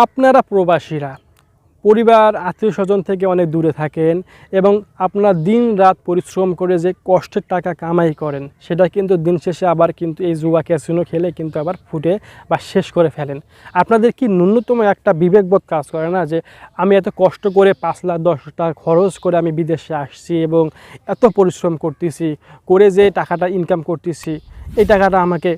আপনারা প্রবাসীরা, পরিবার আত্মীয় স্বজন থেকে অনেক দূরে থাকেন এবং আপনারা দিন রাত পরিশ্রম করে যে কষ্টের টাকা কামাই করেন, সেটা কিন্তু দিন শেষে আবার কিন্তু এই জুয়া ক্যাসিনো খেলে কিন্তু আবার ফুটে বা শেষ করে ফেলেন। আপনাদের কি ন্যূনতম একটা বিবেকবোধ কাজ করে না যে আমি এত কষ্ট করে পাঁচ লাখ, দশ টাকা খরচ করে আমি বিদেশে আসছি এবং এত পরিশ্রম করতেছি, করে যে টাকাটা ইনকাম করতেছি, এই টাকাটা আমাকে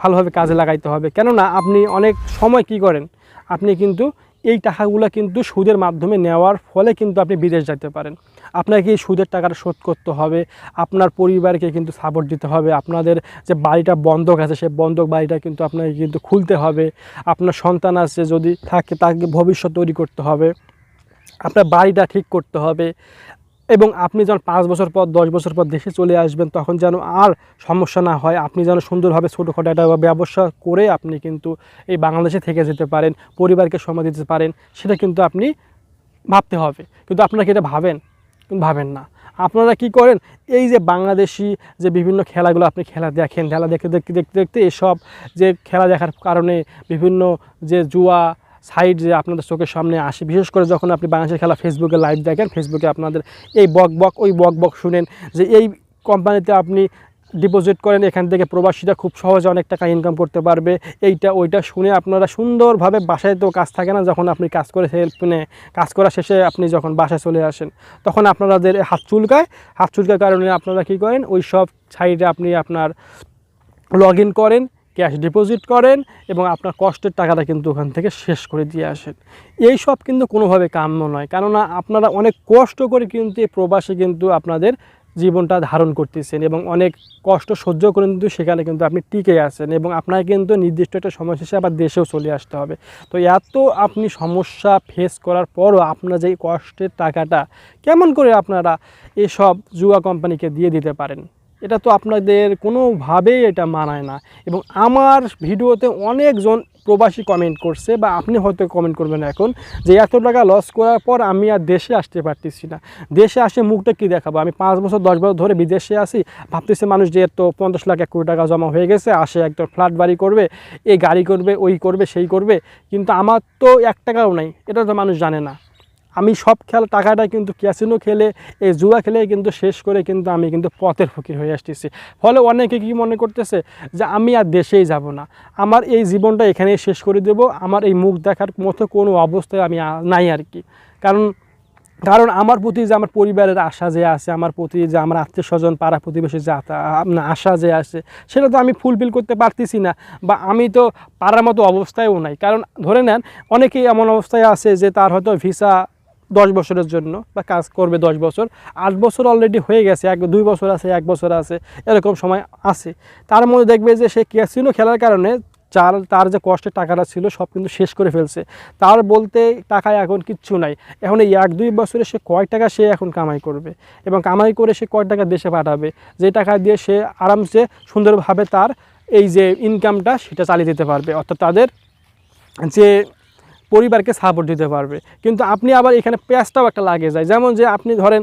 ভালোভাবে কাজে লাগাইতে হবে? কেননা আপনি অনেক সময় কি করেন? আপনি কিন্তু এই টাকাগুলো কিন্তু সুদের মাধ্যমে নেওয়ার ফলে কিন্তু আপনি বিদেশ যেতে পারেন। আপনাকে এই সুদের টাকাটা শোধ করতে হবে, আপনার পরিবারকে কিন্তু সাপোর্ট দিতে হবে, আপনাদের যে বাড়িটা বন্ধক আছে সেই বন্ধক বাড়িটা কিন্তু আপনাকে কিন্তু খুলতে হবে। আপনার সন্তান আছে যদি থাকে তাকে ভবিষ্যৎ তৈরি করতে হবে। আপনার বাড়িটা ঠিক করতে হবে। এবং আপনি যখন পাঁচ বছর পর, দশ বছর পর দেশে চলে আসবেন, তখন যেন আর সমস্যা না হয়। আপনি যেন সুন্দরভাবে ছোটোখাটো একটা ব্যবসা করে আপনি কিন্তু এই বাংলাদেশে থেকে যেতে পারেন, পরিবারকে সময় দিতে পারেন, সেটা কিন্তু আপনি ভাবতে হবে। কিন্তু আপনারা কি এটা ভাবেন? ভাবেন না। আপনারা কি করেন? এই যে বাংলাদেশি যে বিভিন্ন খেলাগুলো আপনি খেলা দেখেন, খেলা দেখতে দেখতে দেখতে দেখতে এসব যে খেলা দেখার কারণে বিভিন্ন যে জুয়া সাইট যে আপনাদের চোখের সামনে আসে, বিশেষ করে যখন আপনি বাংলাদেশের খেলা ফেসবুকে লাইভ দেখেন ফেসবুকে আপনাদের এই বক বক, ওই বক বক শুনেন যে এই কোম্পানিতে আপনি ডিপোজিট করেন, এখান থেকে প্রবাসীরা খুব সহজে অনেক টাকা ইনকাম করতে পারবে। এইটা, ওইটা শুনে আপনারা সুন্দরভাবে বাসায় তো কাজ থাকে না, যখন আপনি কাজ করে মানে কাজ করা শেষে আপনি যখন বাসায় চলে আসেন, তখন আপনাদের হাত চুলকায়। হাত চুলকার কারণে আপনারা কী করেন, ওই সব সাইডে আপনি আপনার লগ করেন। ক্যাশ ডিপোজিট করেন এবং আপনার কষ্টের টাকাটা কিন্তু ওখান থেকে শেষ করে দিয়ে আসেন। এই সব কিন্তু কোনোভাবে কাম্য নয়। কেননা আপনারা অনেক কষ্ট করে কিন্তু এই প্রবাসে কিন্তু আপনাদের জীবনটা ধারণ করতেছেন এবং অনেক কষ্ট সহ্য করে কিন্তু সেখানে কিন্তু আপনি টিকে আছেন এবং আপনাকে কিন্তু নির্দিষ্ট একটা সময় শেষে আবার দেশেও চলে আসতে হবে। তো এত আপনি সমস্যা ফেস করার পরও আপনার যে কষ্টের টাকাটা, কেমন করে আপনারা এসব জুয়া কোম্পানিকে দিয়ে দিতে পারেন? এটা তো আপনাদের কোনোভাবেই এটা মানায় না। এবং আমার ভিডিওতে অনেকজন প্রবাসী কমেন্ট করছে বা আপনি হয়তো কমেন্ট করবেন এখন যে এত টাকা লস করার পর আমি আর দেশে আসতে পারতেছি না। দেশে আসে মুখটা কী দেখাবো? আমি পাঁচ বছর, দশ বছর ধরে বিদেশে আসি ভাবতেছে মানুষ যে এত পঞ্চাশ লাখ, এক কোটি টাকা জমা হয়ে গেছে, আসে একটা ফ্ল্যাট বাড়ি করবে এই গাড়ি করবে, ওই করবে, সেই করবে। কিন্তু আমার তো এক টাকাও নাই। এটা তো মানুষ জানে না। আমি সব খেলা টাকাটা কিন্তু ক্যাসিনো খেলে এই জুয়া খেলে কিন্তু শেষ করে কিন্তু আমি কিন্তু পথের ফকির হয়ে আসতেছি। ফলে অনেকে কি মনে করতেছে যে আমি আর দেশেই যাব না। আমার এই জীবনটা এখানেই শেষ করে দেব। আমার এই মুখ দেখার মতো কোনো অবস্থায় আমি নাই আর কি। কারণ কারণ আমার প্রতি যে আমার পরিবারের আশা যে আছে, আমার প্রতি যে আমার আত্মীয় স্বজন পাড়া প্রতিবেশী যে আশা যে আছে, সেটা তো আমি ফুলফিল করতে পারতেছি না বা আমি তো পারার মতো অবস্থায়ও নাই। কারণ ধরে নেন, অনেকেই এমন অবস্থায় আছে যে তার হয়তো ভিসা দশ বছরের জন্য বা কাজ করবে দশ বছর। আট বছর অলরেডি হয়ে গেছে, এক দুই বছর আছে, এক বছর আছে, এরকম সময় আছে। তার মধ্যে দেখবে যে সে ক্যাসিনো খেলার কারণে যার, তার যে কষ্টের টাকাটা ছিল সব কিন্তু শেষ করে ফেলছে। তার বলতে টাকায় এখন কিচ্ছু নাই। এখন এই এক দুই বছরে সে কয় টাকা সে এখন কামাই করবে? এবং কামাই করে সে কয় টাকা দেশে পাঠাবে? যে টাকা দিয়ে সে আরামসে সুন্দরভাবে তার এই যে ইনকামটা সেটা চালিয়ে দিতে পারবে। অর্থাৎ তাদের যে পরিবারকে সাপোর্ট দিতে পারবে। কিন্তু আপনি আবার এখানে পেঁয়াজটাও একটা লাগে যায়। যেমন যে আপনি ধরেন,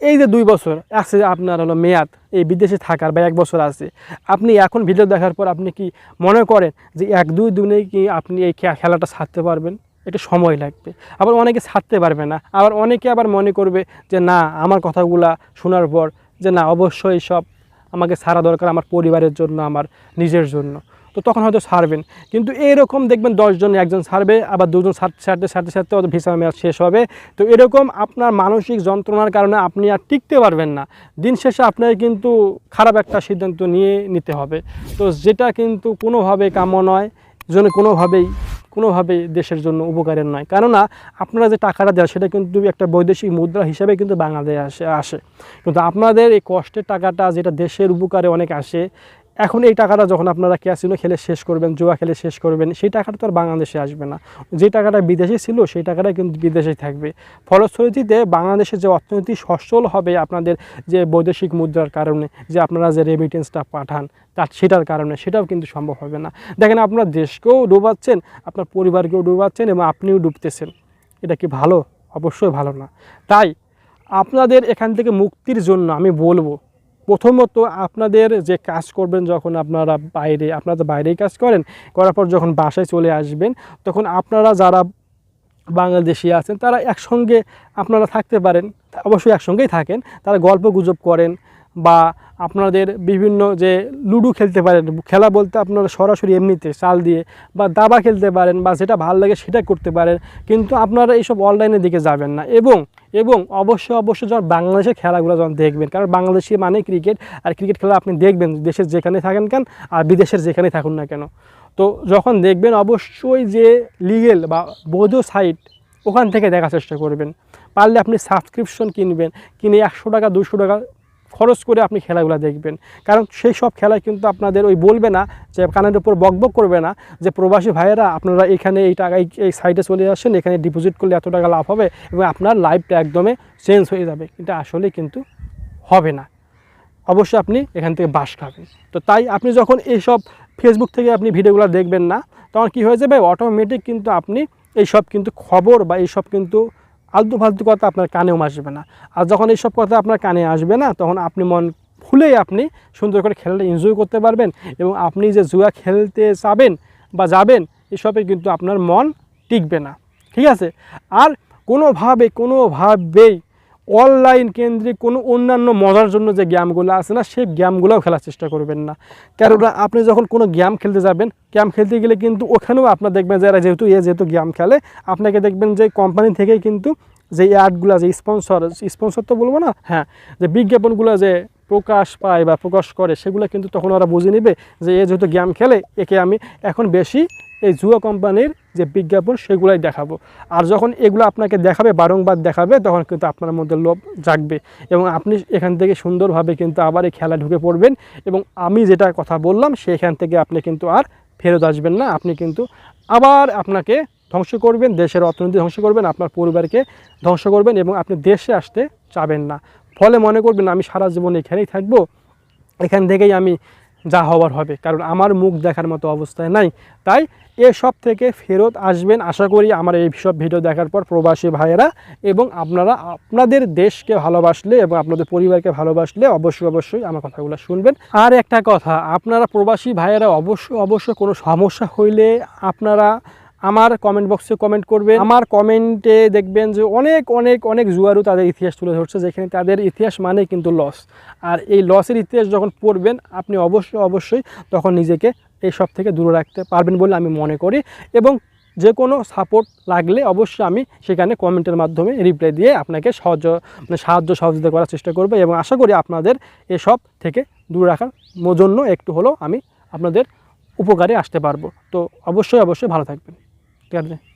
এই যে দুই বছর আছে আপনার হলো মেয়াদ, এই বিদেশে থাকার বা এক বছর আছে। আপনি এখন ভিডিও দেখার পর আপনি কি মনে করেন যে এক, দুই দিনে কি আপনি এই খেলাটা ছাড়তে পারবেন? একটু সময় লাগবে। আবার অনেকে ছাড়তে পারবে না। আবার অনেকে আবার মনে করবে যে, না, আমার কথাগুলা শোনার পর যে, না, অবশ্যই সব আমাকে ছাড়া দরকার আমার পরিবারের জন্য, আমার নিজের জন্য। তো তখন হয়তো সারবেন কিন্তু এরকম দেখবেন দশজন একজন ছাড়বে, আবার দুজন ছাড়তে ছাড়তে ছাড়তে হয়তো ভিসা মেয়াদ শেষ হবে। তো এরকম আপনার মানসিক যন্ত্রণার কারণে আপনি আর টিকতে পারবেন না। দিন শেষে আপনাকে কিন্তু খারাপ একটা সিদ্ধান্ত নিয়ে নিতে হবে। তো যেটা কিন্তু কোনোভাবে কাম্য নয় জন্য কোনোভাবেই কোনোভাবেই দেশের জন্য উপকারের নয়। কেননা আপনারা যে টাকাটা দেন, সেটা কিন্তু একটা বৈদেশিক মুদ্রা হিসেবে কিন্তু বাংলাদেশে আসে আসে। কিন্তু আপনাদের এই কষ্টের টাকাটা যেটা দেশের উপকারে অনেক আসে এখন এই টাকাটা যখন আপনারা ক্যাসিনো খেলে শেষ করবেন, জুয়া খেলে শেষ করবেন, সেই টাকাটা তো আর বাংলাদেশে আসবে না। যে টাকাটা বিদেশে ছিল, সেই টাকাটা কিন্তু বিদেশেই থাকবে। ফলশ্রুতিতে বাংলাদেশের যে অর্থনীতি সচ্ছল হবে আপনাদের যে বৈদেশিক মুদ্রার কারণে, যে আপনারা যে রেমিটেন্সটা পাঠান, তার সেটার কারণে, সেটাও কিন্তু সম্ভব হবে না। দেখেন, আপনার দেশকেও ডুবাচ্ছেন, আপনার পরিবারকেও ডুবাচ্ছেন এবং আপনিও ডুবতেছেন। এটা কি ভালো? অবশ্যই ভালো না। তাই আপনাদের এখান থেকে মুক্তির জন্য আমি বলব প্রথমত আপনাদের যে কাজ করবেন যখন আপনারা বাইরে, আপনারা তো বাইরেই কাজ করেন, করার পর যখন বাসায় চলে আসবেন, তখন আপনারা যারা বাংলাদেশি আছেন, তারা একসঙ্গে আপনারা থাকতে পারেন, অবশ্যই একসঙ্গেই থাকেন, তারা গল্প গুজব করেন বা আপনাদের বিভিন্ন যে লুডো খেলতে পারেন, খেলা বলতে আপনারা সরাসরি এমনিতে চাল দিয়ে বা দাবা খেলতে পারেন বা যেটা ভালো লাগে সেটা করতে পারেন, কিন্তু আপনারা এইসব অনলাইনের দিকে যাবেন না। এবং এবং অবশ্যই অবশ্যই যখন বাংলাদেশের খেলাগুলো যখন দেখবেন, কারণ বাংলাদেশি মানে ক্রিকেট, আর ক্রিকেট খেলা আপনি দেখবেন, দেশের যেখানে থাকেন কেন, আর বিদেশের যেখানে থাকুন না কেন। তো যখন দেখবেন অবশ্যই যে লিগেল বা বৈধ সাইট ওখান থেকে দেখার চেষ্টা করবেন। পারলে আপনি সাবস্ক্রিপশন কিনবেন, কিনে একশো টাকা দুশো টাকা খরচ করে আপনি খেলাগুলো দেখবেন। কারণ সেই সব খেলায় কিন্তু আপনাদের ওই বলবে না যে কানের উপর বকবক করবে না, যে প্রবাসী ভাইয়েরা আপনারা এখানে এই টাকা, এই- সাইডে চলে আসেন, এখানে ডিপোজিট করলে এত টাকা লাভ হবে এবং আপনার লাইফটা একদমে চেঞ্জ হয়ে যাবে। এটা আসলে কিন্তু হবে না। অবশ্যই আপনি এখান থেকে বাস খাবেন। তো তাই আপনি যখন এইসব ফেসবুক থেকে আপনি ভিডিওগুলো দেখবেন না, তখন কী হয়ে যাবে? অটোমেটিক কিন্তু আপনি এইসব কিন্তু খবর বা এইসব কিন্তু আলতু ফালতু কথা আপনার কানেও আসবে না। আর যখন এইসব কথা আপনার কানে আসবে না, তখন আপনি মন খুলেই আপনি সুন্দর করে খেলাটা এনজয় করতে পারবেন এবং আপনি যে জুয়া খেলতে চাবেন বা যাবেন, এসবে কিন্তু আপনার মন টিকবে না। ঠিক আছে? আর কোনোভাবে, কোনোভাবেই অনলাইন কেন্দ্রিক কোনো অন্যান্য মজার জন্য যে গেমগুলো আছে না, সেই গেমগুলোও খেলার চেষ্টা করবেন না। কেননা আপনি যখন কোনো গেম খেলতে যাবেন গেম খেলতে গেলে কিন্তু ওখানেও আপনার দেখবেন যারা যেহেতু এ, যেহেতু গেম খেলে, আপনাকে দেখবেন যে কোম্পানি থেকেই কিন্তু যে অ্যাডগুলো যে স্পন্সর স্পন্সর তো বলব না? হ্যাঁ যে বিজ্ঞাপনগুলো যে প্রকাশ পায় বা প্রকাশ করে, সেগুলো কিন্তু তখন ওরা বুঝে নেবে যে এ যেহেতু গেম খেলে, একে আমি এখন বেশি এই জুয়া কোম্পানির যে বিজ্ঞাপন সেগুলাই দেখাবো। আর যখন এগুলো আপনাকে দেখাবে, বারংবার দেখাবে, তখন কিন্তু আপনার মধ্যে লোভ জাগবে এবং আপনি এখান থেকে সুন্দরভাবে কিন্তু আবার এই খেলা ঢুকে পড়বেন এবং আমি যেটা কথা বললাম, সেখান থেকে আপনি কিন্তু আর ফেরত আসবেন না। আপনি কিন্তু আবার আপনাকে ধ্বংস করবেন, দেশের অর্থনীতি ধ্বংস করবেন, আপনার পরিবারকে ধ্বংস করবেন এবং আপনি দেশে আসতে চাবেন না। ফলে মনে করবেন আমি সারা জীবন এখানেই থাকব। এখান থেকেই আমি যা হওয়ার হবে, কারণ আমার মুখ দেখার মতো অবস্থায় নাই। তাই এসব থেকে ফেরত আসবেন, আশা করি আমার এই সব ভিডিও দেখার পর প্রবাসী ভাইয়েরা এবং আপনারা আপনাদের দেশকে ভালোবাসলে এবং আপনাদের পরিবারকে ভালোবাসলে অবশ্যই অবশ্যই আমার কথাগুলো শুনবেন। আর একটা কথা, আপনারা প্রবাসী ভাইয়েরা অবশ্যই অবশ্যই কোনো সমস্যা হইলে আপনারা আমার কমেন্ট বক্সে কমেন্ট করবে আমার কমেন্টে দেখবেন যে অনেক অনেক অনেক জুয়ারু তাদের ইতিহাস তুলে ধরছে, যেখানে তাদের ইতিহাস মানে কিন্তু লস আর এই লসের ইতিহাস যখন পড়বেন, আপনি অবশ্যই অবশ্যই তখন নিজেকে এই সব থেকে দূরে রাখতে পারবেন বলে আমি মনে করি এবং যে কোনো সাপোর্ট লাগলে অবশ্যই আমি সেখানে কমেন্টের মাধ্যমে রিপ্লাই দিয়ে আপনাকে সহজ মানে সাহায্য সহযোগিতা করার চেষ্টা করব এবং আশা করি আপনাদের এসব থেকে দূরে রাখার জন্য একটু হলেও আমি আপনাদের উপকারে আসতে পারব। তো অবশ্যই অবশ্যই ভালো থাকবেন। ঠিক আছে